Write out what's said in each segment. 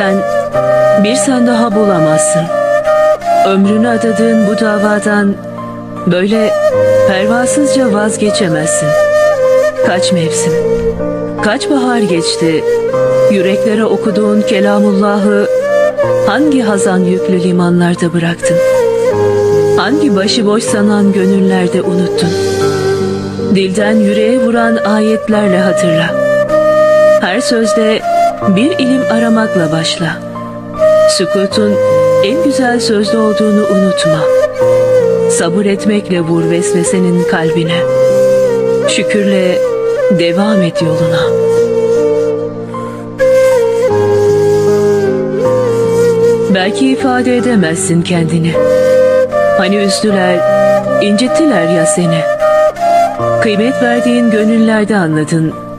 Sen bir sen daha bulamazsın. Ömrünü adadığın bu davadan böyle pervasızca vazgeçemezsin. Kaç mevsim, kaç bahar geçti, yüreklere okuduğun kelamullahı hangi hazan yüklü limanlarda bıraktın? Hangi başıboş sanan gönüllerde unuttun? Dilden yüreğe vuran ayetlerle hatırla. Her sözde bir ilim aramakla başla. Sükutun en güzel sözde olduğunu unutma. Sabır etmekle vur vesvesenin kalbine. Şükürle devam et yoluna. Belki ifade edemezsin kendini. Hani üzdüler, incittiler ya seni. Kıymet verdiğin gönüllerde anladın.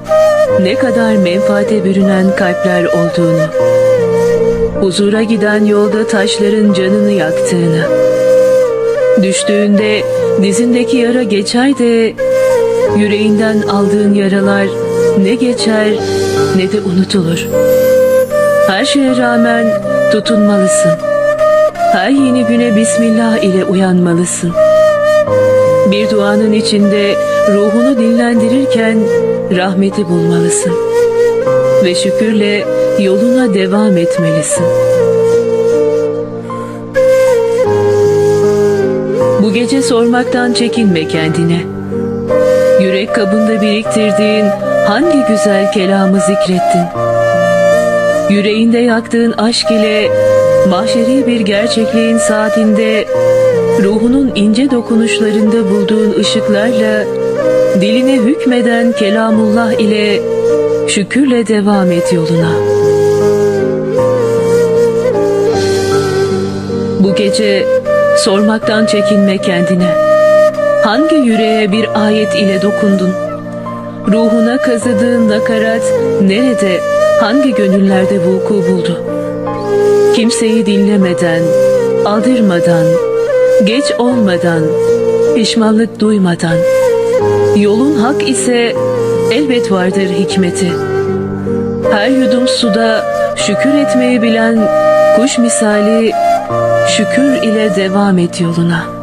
Ne kadar menfaate bürünen kalpler olduğunu. Huzura giden yolda taşların canını yaktığını. Düştüğünde dizindeki yara geçer de yüreğinden aldığın yaralar ne geçer ne de unutulur. Her şeye rağmen tutunmalısın. Her yeni güne Bismillah ile uyanmalısın. Bir duanın içinde ruhunu dinlendirirken rahmeti bulmalısın. Ve şükürle yoluna devam etmelisin. Bu gece sormaktan çekinme kendine. Yürek kabında biriktirdiğin hangi güzel kelamı zikrettin? Yüreğinde yaktığın aşk ile mahşeri bir gerçekliğin saatinde ruhunun ince dokunuşlarında bulduğun ışıklarla diline hükmeden kelamullah ile şükürle devam et yoluna. Bu gece sormaktan çekinme kendine. Hangi yüreğe bir ayet ile dokundun? Ruhuna kazıdığın nakarat nerede, hangi gönüllerde vuku buldu? Kimseyi dinlemeden, aldırmadan, geç olmadan, pişmanlık duymadan, yolun hak ise elbet vardır hikmeti. Her yudum suda şükür etmeyi bilen kuş misali şükür ile devam et yoluna.''